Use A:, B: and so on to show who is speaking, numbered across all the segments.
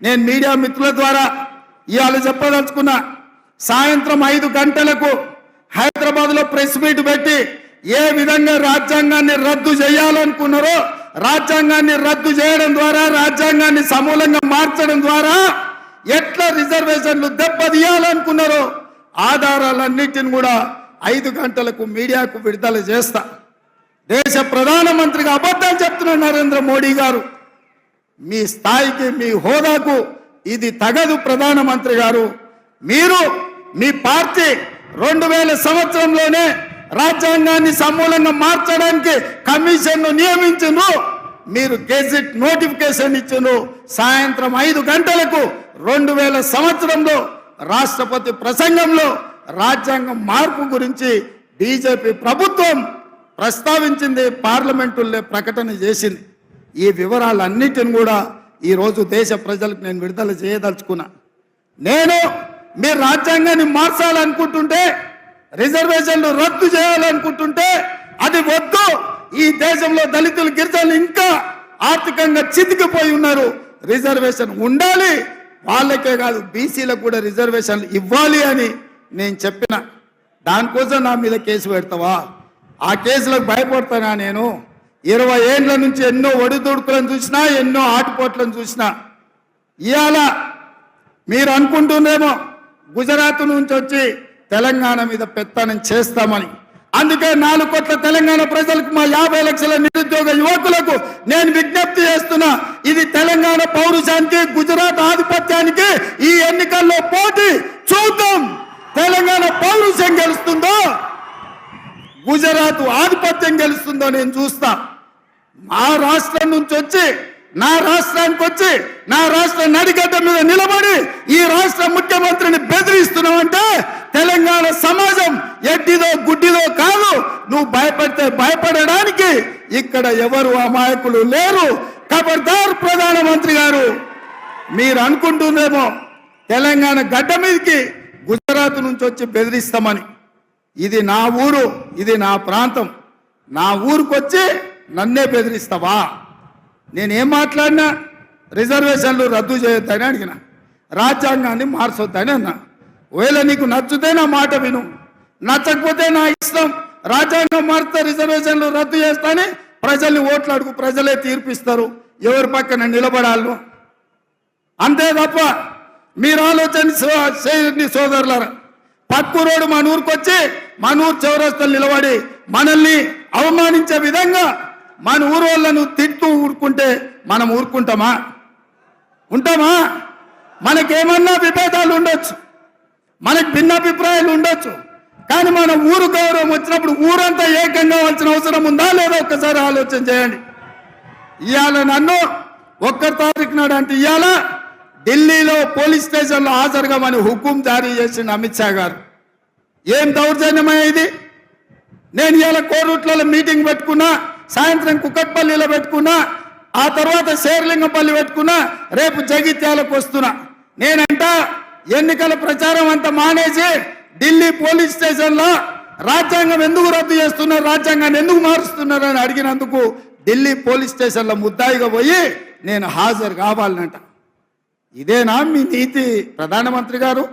A: నేను మీడియా మిత్రుల ద్వారా ఇవాళ చెప్పదలుచుకున్నా సాయంత్రం ఐదు గంటలకు హైదరాబాద్లో ప్రెస్ మీట్ పెట్టి ఏ విధంగా రాజ్యాంగాన్ని రద్దు చేయాలనుకున్నారో రాజ్యాంగాన్ని రద్దు చేయడం ద్వారా రాజ్యాంగాన్ని సమూలంగా మార్చడం ద్వారా ఎట్లా రిజర్వేషన్లు దెబ్బతీయాలనుకున్నారో ఆధారాలన్నిటిని కూడా ఐదు గంటలకు మీడియాకు విడుదల చేస్తా. దేశ ప్రధానమంత్రిగా అబద్ధం చెప్తున్నారు నరేంద్ర మోడీ గారు మీ స్థాయికి మీ హోదాకు ఇది తగదు ప్రధానమంత్రి గారు. మీరు మీ పార్టీ రెండు వేల సంవత్సరంలోనే రాజ్యాంగాన్ని సమూలంగా మార్చడానికి కమిషన్ను నియమించును మీరు గెజిట్ నోటిఫికేషన్ ఇచ్చును సాయంత్రం ఐదు గంటలకు రెండు వేల సంవత్సరంలో రాష్ట్రపతి ప్రసంగంలో రాజ్యాంగం మార్పు గురించి బీజేపీ ప్రభుత్వం ప్రస్తావించింది పార్లమెంటుల్లో ప్రకటన చేసింది. ఈ వివరాలన్నిటిని కూడా ఈరోజు దేశ ప్రజలకు నేను విడుదల చేయదలుచుకున్నా. నేను మీరు రాజ్యాంగాన్ని మార్చాలనుకుంటుంటే రిజర్వేషన్లు రద్దు చేయాలనుకుంటుంటే అది వద్దు. ఈ దేశంలో దళితులు గిరిజనులు ఇంకా ఆర్థికంగా చితికిపోయి ఉన్నారు. రిజర్వేషన్ ఉండాలి. వాళ్ళకే కాదు బీసీలకు కూడా రిజర్వేషన్లు ఇవ్వాలి అని నేను చెప్పిన. దానికోసం నా మీద కేసు పెడతావా? ఆ కేసులకు భయపడతానా నేను? ఇరవై ఏండ్ల నుంచి ఎన్నో ఒడిదుడుకులను చూసినా ఎన్నో ఆటుపోట్లను చూసినా. ఇవాళ మీరు అనుకుంటుందేమో గుజరాత్ నుంచి వచ్చి తెలంగాణ మీద పెత్తనం చేస్తామని. అందుకే నాలుగు కోట్ల తెలంగాణ ప్రజలకు మా యాభై లక్షల నిరుద్యోగ యువకులకు నేను విజ్ఞప్తి చేస్తున్నా ఇది తెలంగాణ పౌరుషానికి గుజరాత్ ఆధిపత్యానికి ఈ ఎన్నికల్లో పోటీ చూద్దాం. తెలంగాణ పౌరుష గుజరాత్ ఆధిపత్యం గెలుస్తుందో నేను చూస్తా. మా రాష్ట్రం నుంచి వచ్చి నా రాష్ట్రానికి వచ్చి నా రాష్ట్ర నడిగడ్డ మీద నిలబడి ఈ రాష్ట్ర ముఖ్యమంత్రిని బెదిరిస్తున్నామంటే తెలంగాణ సమాజం ఎడ్డిదో గుడ్డిదో కాదు. నువ్వు భయపడితే భయపడడానికి ఇక్కడ ఎవరు అమాయకులు లేరు. ఖబర్దార్ ప్రధానమంత్రి గారు మీరు అనుకుంటుందేమో తెలంగాణ గడ్డ మీదకి గుజరాత్ నుంచి వచ్చి బెదిరిస్తామని. ఇది నా ఊరు ఇది నా ప్రాంతం. నా ఊరికొచ్చి నన్నే బెదిరిస్తావా? నేనేం మాట్లాడినా రిజర్వేషన్లు రద్దు చేయొద్దని అడిగిన. రాజ్యాంగాన్ని మార్చొద్దని అన్నా. ఒకవేళ నీకు నచ్చితే నా మాట విను. నచ్చకపోతే నా ఇష్టం. రాజ్యాంగం మారితే రిజర్వేషన్లు రద్దు చేస్తాని ప్రజల్ని ఓట్లు అడుగు ప్రజలే తీర్పిస్తారు. ఎవరి పక్కన నిలబడాలను? అంతే తప్ప మీరు ఆలోచన చేయండి సోదరులారా పక్కూరోడు మన ఊరికొచ్చి మన ఊరు చౌరస్తలు నిలబడి మనల్ని అవమానించే విధంగా మన ఊరు వాళ్ళను తిట్టు ఊరుకుంటే మనం ఊరుకుంటామా? ఉంటామా? మనకేమన్నా విభేదాలు ఉండొచ్చు. మనకు భిన్నాభిప్రాయాలు ఉండొచ్చు. కానీ మన ఊరు గౌరవం వచ్చినప్పుడు ఊరంతా ఏకంగా కావాల్సిన అవసరం ఉందా లేదా ఒక్కసారి ఆలోచన చేయండి. ఇవాళ నన్ను ఒక్క తారీఖు నాడు అంటే ఇవాళ ఢిల్లీలో పోలీస్ స్టేషన్లో హాజరుగామని హుకుం జారీ చేసిన అమిత్ షా గారు. ఏం దౌర్జన్యమా ఇది? నేను ఇలా కోరుట్లలో మీటింగ్ పెట్టుకున్నా సాయంత్రం కుక్కట్పల్లిలో పెట్టుకున్నా ఆ తర్వాత శేర్లింగపల్లి పెట్టుకున్నా రేపు జగిత్యాలకు వస్తున్నా. నేనంట ఎన్నికల ప్రచారం అంతా మానేసి ఢిల్లీ పోలీస్ స్టేషన్లో రాజ్యాంగం ఎందుకు రద్దు చేస్తున్నారు రాజ్యాంగాన్ని ఎందుకు మారుస్తున్నారు అని అడిగినందుకు ఢిల్లీ పోలీస్ స్టేషన్లో ముద్దాయిగా పోయి నేను హాజరు కావాలనంట. ఇదేనా మీ నీతి. ప్రధానమంత్రి గారు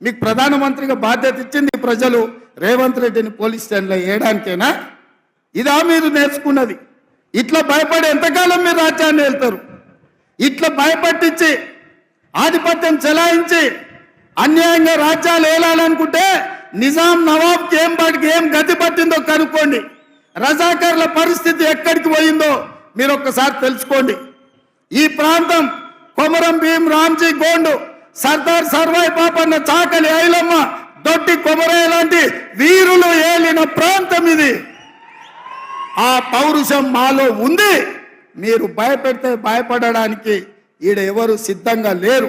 A: మీకు ప్రధానమంత్రిగా బాధ్యత ఇచ్చింది ప్రజలు. రేవంత్ రెడ్డిని పోలీస్ స్టేషన్లో వేయడానికేనా? ఇదా మీరు నేర్చుకున్నది. ఇట్లా భయపడి ఎంతకాలం మీరు రాజ్యాన్ని వెళ్తారు ఇట్లా భయపట్టించి ఆధిపత్యం చెలాయించి అన్యాయంగా రాజ్యాలు ఏలాలనుకుంటే నిజాం నవాబ్కి ఏం పాటికి ఏం గతి పట్టిందో కనుక్కోండి. రజాకర్ల పరిస్థితి ఎక్కడికి పోయిందో మీరు ఒక్కసారి తెలుసుకోండి. ఈ ప్రాంతం కొమరం భీం రామ్జీ గోండు సర్దార్ సర్వాయి పాపన్న చాకలి ఐలమ్మ దొడ్డి కొమరయ్య లాంటి వీరులు ఏలిన ప్రాంతం ఇది. ఆ పౌరుషం మాలో ఉంది. మీరు భయపెడితే భయపడడానికి ఈడ ఎవరు సిద్ధంగా లేరు.